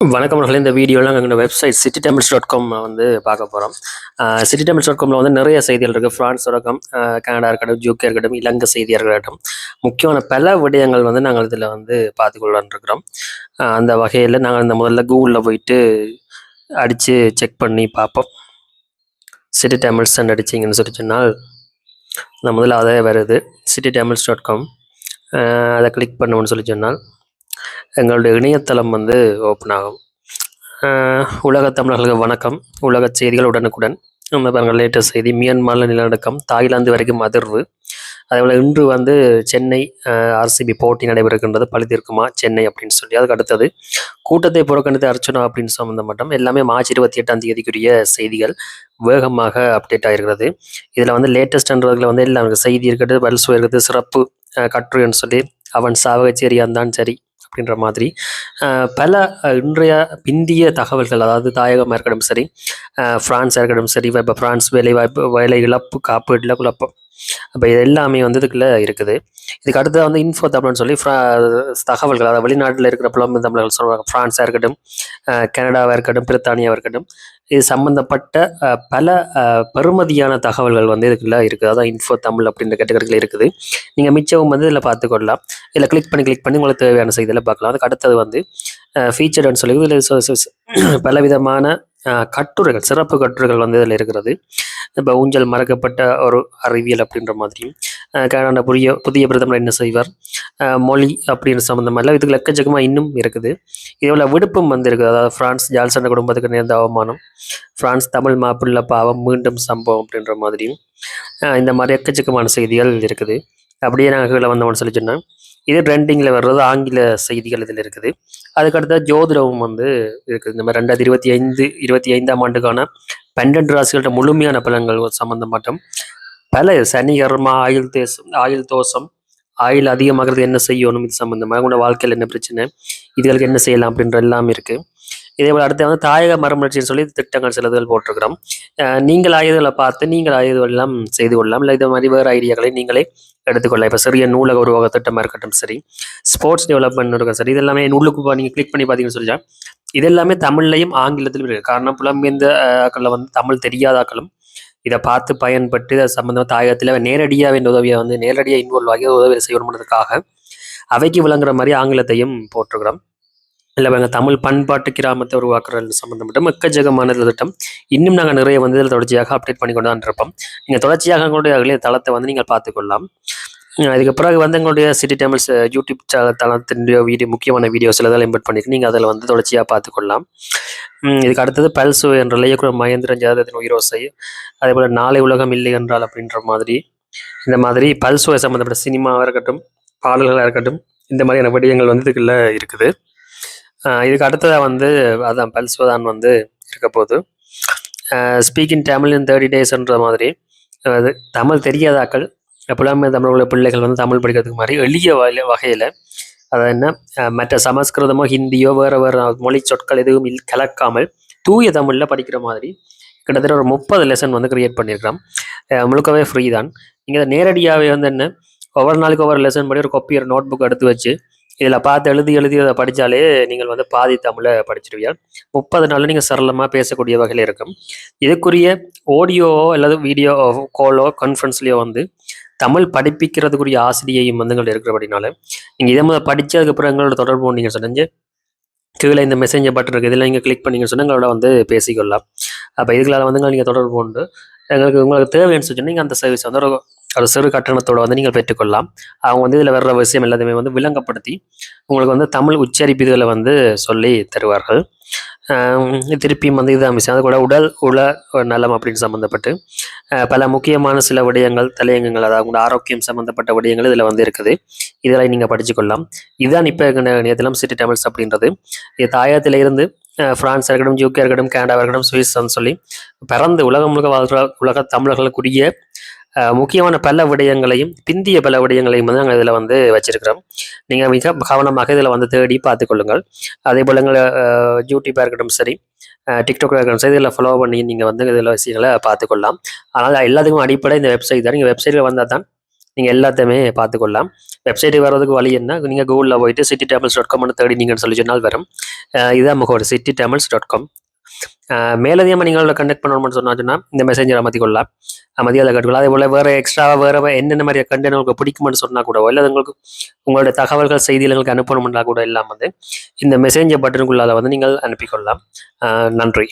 வணக்கம் இந்த வீடியோவில் நாங்கள் எங்களோட website city temples dot com வந்து பார்க்க போகிறோம் சிட்டி டெம்பிள்ஸ் டாட் காமில் வந்து நிறைய செய்திகள் இருக்குது ஃப்ரான்ஸ் தொடக்கம் கனடா இருக்கட்டும் யூகே இருக்கட்டும் இலங்கை செய்தியாக இருக்கட்டும். முக்கியமான பல விடயங்கள் வந்து நாங்கள் இதில் வந்து பார்த்துக்கொள்ளலான் இருக்கிறோம் அந்த வகையில் நாங்கள் இந்த முதல்ல கூகுளில் போயிட்டு அடித்து செக் பண்ணி பார்ப்போம். சிட்டி டெம்பிள்ஸ் அடிச்சிங்கன்னு சொல்லி சொன்னால் இந்த முதல்ல அதே வருது சிட்டி டெம்பிள்ஸ் டாட் காம் அதை கிளிக் பண்ணோம்னு சொல்லி சொன்னால் எங்களுடைய இணையதளம் வந்து ஓப்பன் ஆகும். உலக தமிழர்களுக்கு வணக்கம். உலக செய்திகள் உடனுக்குடன். நம்ம பாருங்கள் லேட்டஸ்ட் செய்தி. மியான்மரில் நிலநடுக்கம் தாய்லாந்து வரைக்கும் அதிர்வு. அதேபோல் இன்று வந்து சென்னை ஆர்சிபி போட்டி நடைபெறுகின்றது. பழுதிருக்குமா சென்னை அப்படின்னு சொல்லி. அதுக்கு அடுத்தது கூட்டத்தை புறக்கணித்து அர்ச்சனா அப்படின்னு சம்மந்தப்பட்டம் எல்லாமே மார்ச் இருபத்தி எட்டாம் தேதிக்குரிய செய்திகள். வேகமாக அப்டேட் ஆகிருக்கிறது இதில் வந்து லேட்டஸ்ட்ன்றதுல வந்து எல்லாம் செய்தி இருக்கிறது பல்சு இருக்கிறது சிறப்பு கற்றுன்னு கட்டுரைன்னு சொல்லி அவன் சாவகச்சேரி தான் சரி அப்படின்ற மாதிரி பல இன்றைய பிந்திய தகவல்கள் அதாவது தாயகமாக இருக்கட்டும் சரி ஃப்ரான்ஸாக பிரான்ஸாக இருக்கட்டும் சரி இப்போ பிரான்ஸ் வேலை வாய்ப்பு வேலை இழப்பு காப்பீடுல குழப்பம் அப்போ இது எல்லாமே வந்து இதுக்குள்ளே இருக்குது. இதுக்கு அடுத்தது வந்து இன்ஃபோ தமிழ்னு சொல்லி தகவல்கள் அதாவது வெளிநாட்டில் இருக்கிற புலம்பெயர் தமிழர்கள் சொல்லுவாங்க ஃப்ரான்ஸாக இருக்கட்டும் கனடாவாக இருக்கட்டும் பிரித்தானியாவாக இருக்கட்டும். இது சம்மந்தப்பட்ட பல பெருமதியான தகவல்கள் வந்து இதுக்குள்ளே இருக்குது. அதான் இன்ஃபோ தமிழ் அப்படின்ற கேட்டகரியில் இருக்குது. நீங்கள் மிச்சமும் வந்து இதில் பார்த்துக்கொள்ளலாம். இதில் கிளிக் பண்ணி கிளிக் பண்ணி உங்களுக்கு தேவையான செய்தியில் பார்க்கலாம். அதுக்கு அடுத்தது வந்து ஃபீச்சர்டுன்னு சொல்லி இதில் பலவிதமான கட்டுரைகள் சிறப்பு கட்டுரைகள் வந்து இதில் இருக்கிறது. இப்போ ஊஞ்சல் மறக்கப்பட்ட ஒரு அறிவியல் அப்படின்ற மாதிரியும் கனடா புதிய புதிய பிரதமர் என்ன செய்வார்? மொழி அப்படின்னு சம்மந்தமெல்லாம் இதுக்கு எக்கச்சக்கமாக இன்னும் இருக்குது. இதோட விடுப்பும் வந்து இருக்குது அதாவது ஃப்ரான்ஸ் ஜால்சன் குடும்பத்துக்கு நேர்ந்த அவமானம் பிரான்ஸ் தமிழ் மாப்பிள்ள பாவம் மீண்டும் சம்பவம் அப்படின்ற மாதிரியும் இந்த மாதிரி எக்கச்சக்கமான செய்திகள் இருக்குது. அப்படியே நாங்கள் கீழே வந்தோம்னு சொல்லி சொன்னேன். இதே ட்ரெண்டிங்கில் வர்றது ஆங்கில செய்திகள் இதில் இருக்குது. அதுக்கடுத்த ஜோதிடவும் வந்து இருக்குது. இந்த மாதிரி ரெண்டாயிரத்தி இருபத்தி ஐந்து இருபத்தி ஐந்தாம் ஆண்டுக்கான பன்னெண்டு ராசிகளோட முழுமையான பலன்கள் மட்டும் பல சனி கர்மா ஆயுள் தேசம் ஆயுள் தோஷம் ஆயுள் அதிகமாகிறது என்ன செய்யணும் இது சம்மந்தமாக உங்களோட வாழ்க்கையில் என்ன பிரச்சனை? இதுகளுக்கு என்ன செய்யலாம்? அப்படின்ற எல்லாம் இருக்குது இதே போல் அடுத்து வந்து தாயக மறுமலர்ச்சின்னு சொல்லி திட்டங்கள் சிலதுகள் போட்டிருக்கிறோம். நீங்கள் ஆயுதங்களை பார்த்து நீங்கள் ஆயுதம் செய்து கொள்ளலாம். இல்லை இது மாதிரி வேறு ஐடியாக்களை நீங்களே எடுத்துக்கொள்ளலாம். இப்போ சிறிய நூலக உருவாக திட்டமாக இருக்கட்டும் சரி. ஸ்போர்ட்ஸ் டெவலப்மெண்ட் இருக்கும் சரி. இது எல்லாமே நூலுக்கு நீங்கள் கிளிக் பண்ணி பார்த்தீங்கன்னு சொல்லி இது எல்லாமே தமிழ்லையும் ஆங்கிலத்திலும் இருக்குது காரணம் புலம்பெயர்ந்த ஆக்களில் வந்து தமிழ் தெரியாத ஆக்களும் இதை பார்த்து பயன்பட்டு இதை சம்பந்தமாக தாயகத்தில் நேரடியாக இந்த உதவியை வந்து நேரடியாக இன்வால்வ் ஆகி உதவியை செய்யணுன்றதுக்காக அவைக்கு விளங்குற மாதிரி ஆங்கிலத்தையும் போட்டிருக்கிறோம். இல்லை எங்கள் தமிழ் பண்பாட்டு கிராமத்தை உருவாக்குறது சம்மந்தப்பட்ட எக்கச்சக்கமான திட்டம் இன்னும் நாங்கள் நிறைய வந்து இதில் தொடர்ச்சியாக அப்டேட் பண்ணி கொண்டு தான் இருப்போம் நீங்கள் தொடர்ச்சியாக எங்களுடைய தளத்தை வந்து நீங்கள் பார்த்துக்கொள்ளலாம். அஹ் இதுக்கு பிறகு வந்து எங்களுடைய சிட்டி டேமிள்ஸ் யூடியூப் தளத்தினுடைய வீடியோ முக்கியமான வீடியோஸ் எல்லாம் இம்பெட் பண்ணிட்டு நீங்கள் அதில் வந்து தொடர்ச்சியாக பார்த்துக்கொள்ளலாம். இதுக்கு அடுத்தது பல்சு என்ற இயக்குனர் மகேந்திரன் ஜாதகத்தின் உயிரோசை அதே போல் நாளை உலகம் இல்லை என்றால் அப்படின்ற மாதிரி. இந்த மாதிரி பல்சுவை சம்மந்தப்பட்ட சினிமாவாக இருக்கட்டும் பாடல்களாக இருக்கட்டும் இந்த மாதிரியான விடயங்கள் வந்து இதுக்குள்ளே இருக்குது. இதுக்கு அடுத்ததாக வந்து அதான் பல்ஸ்வதான் வந்து இருக்க போகுது. ஸ்பீக்கிங் தமிழ் இன் தேர்ட்டி டேஸ்ன்ற மாதிரி. அது தமிழ் தெரியாதாக்கள் புலம்பெயர் தமிழ் உள்ள பிள்ளைகள் வந்து தமிழ் படிக்கிறதுக்கு மாதிரி எளிய வகையில் வகையில் அது என்ன மற்ற சமஸ்கிருதமோ ஹிந்தியோ வேறு வேறு மொழி சொற்கள் எதுவும் இல் கலக்காமல் தூய தமிழில் படிக்கிற மாதிரி கிட்டத்தட்ட ஒரு முப்பது லெசன் வந்து கிரியேட் பண்ணியிருக்கிறோம் முழுக்கவே ஃப்ரீ தான். நீங்கள் நேரடியாகவே வந்து என்ன ஒவ்வொரு நாளைக்கு ஒவ்வொரு லெசன் படி ஒரு காப்பி ஒரு நோட் புக் எடுத்து வச்சு இதில் பார்த்து எழுதி எழுதி அதை படித்தாலே நீங்கள் வந்து பாதி தமிழை படிச்சிருவீங்க முப்பது நாளில் நீங்கள் சரளமாக பேசக்கூடிய வகையில் இருக்கும். இதுக்குரிய ஆடியோவோ அல்லது வீடியோ காலோ கான்ஃபரன்ஸ்லேயோ வந்து தமிழ் படிப்பிக்கிறதுக்குரிய ஆசிரியையும் வந்து எங்கள்கிட்ட இருக்கிறபடினால நீங்கள் இதை முதல்ல படித்ததுக்கப்புறம் எங்களோட தொடர்பு நீங்கள் சொன்னீங்க கீழே இந்த மெசேஞ்சர் பட்டன் இருக்குது இதில் நீங்கள் கிளிக் பண்ணிங்கன்னு சொன்னால் எங்களோட வந்து பேசிக்கொள்ளலாம். அப்போ இதுகளால் வந்து நீங்கள் தொடர்பு உண்டு எங்களுக்கு உங்களுக்கு தேவைன்னு சொல்லி நீங்கள் அந்த சர்வீஸ் வந்து ஒரு சிறு கட்டணத்தோட வந்து நீங்கள் பெற்றுக்கொள்ளலாம். அவங்க வந்து இதில் வர்ற விஷயம் எல்லாத்தையுமே வந்து விளங்கப்படுத்தி உங்களுக்கு வந்து தமிழ் உச்சரிப்புகளை வந்து சொல்லி தருவார்கள். திருப்பியும் வந்து இதுதான் விஷயம். அது கூட உடல் உல நலம் அப்படின்னு சம்மந்தப்பட்டு பல முக்கியமான சில விடயங்கள் தலையங்கங்கள் அதாவது உங்களோட ஆரோக்கியம் சம்மந்தப்பட்ட விடயங்கள் இதில் வந்து இருக்குது. இதெல்லாம் நீங்கள் படிச்சுக்கொள்ளலாம். இதுதான் இப்போ நேரத்திலும் சிட்டி தமிழ்ஸ் அப்படின்றது. இது தாயகத்தில இருந்து அஹ், இருக்கட்டும் யூகே இருக்கட்டும் கனடா இருக்கட்டும் சுவிஸ் சொல்லி பிறந்து உலகம் முழுக்க வாழ்கிற உலக தமிழர்களுக்குரிய முக்கியமான பல விடயங்களையும் பிந்திய பல விடயங்களையும் வந்து நாங்கள் இதில் வந்து வச்சிருக்கிறோம். நீங்கள் மிக கவனமாக இதில் வந்து தேடி பார்த்துக்கொள்ளுங்கள் அதே போல் எங்களை யூடியூப்பாக இருக்கட்டும் சரி டிக்டாக் இருக்கட்டும் சரி இதில் ஃபாலோ பண்ணி நீங்கள் வந்து இதில் விஷயங்களை பார்த்துக்கொள்ளலாம் ஆனால் எல்லாத்துக்கும் அடிப்படை இந்த வெப்சைட் தான். நீங்கள் வெப்சைட்டில் வந்தால் தான் நீங்கள் எல்லாத்தையுமே பார்த்துக்கொள்ளலாம் வெப்சைட்டுக்கு வர்றதுக்கு வழி என்ன? நீங்கள் கூகுளில் போயிட்டு சிட்டி டேபிள்ஸ் டாட் காம்னு தேடினீங்கன்னு சொல்லி சொன்னால் வரும். அஹ் இதான் முகவரி சிட்டி டேபிள்ஸ் டாட் காம் மேலதிகமாக நீங்கள் கண்டக்ட் பண்ணணும்னு சொன்னா சொன்னால் இந்த மெசேஞ்சரை அமர்த்திக்கொள்ளலாம் அமர்த்தி கட்டுக்கலாம் அதே போல் வேறு எக்ஸ்ட்ராவாக வேறு என்னென்ன மாதிரி கண்டென்ட் உங்களுக்கு பிடிக்கும்னு சொன்னால் கூட இல்லை உங்களுக்கு உங்களுடைய தகவல்கள் செய்திகள் எங்களுக்கு அனுப்பணும்னா கூட எல்லாம் வந்து இந்த மெசேஞ்சர் பட்டனுக்குள்ளால வந்து நீங்கள் அனுப்பிக்கொள்ளலாம். நன்றி.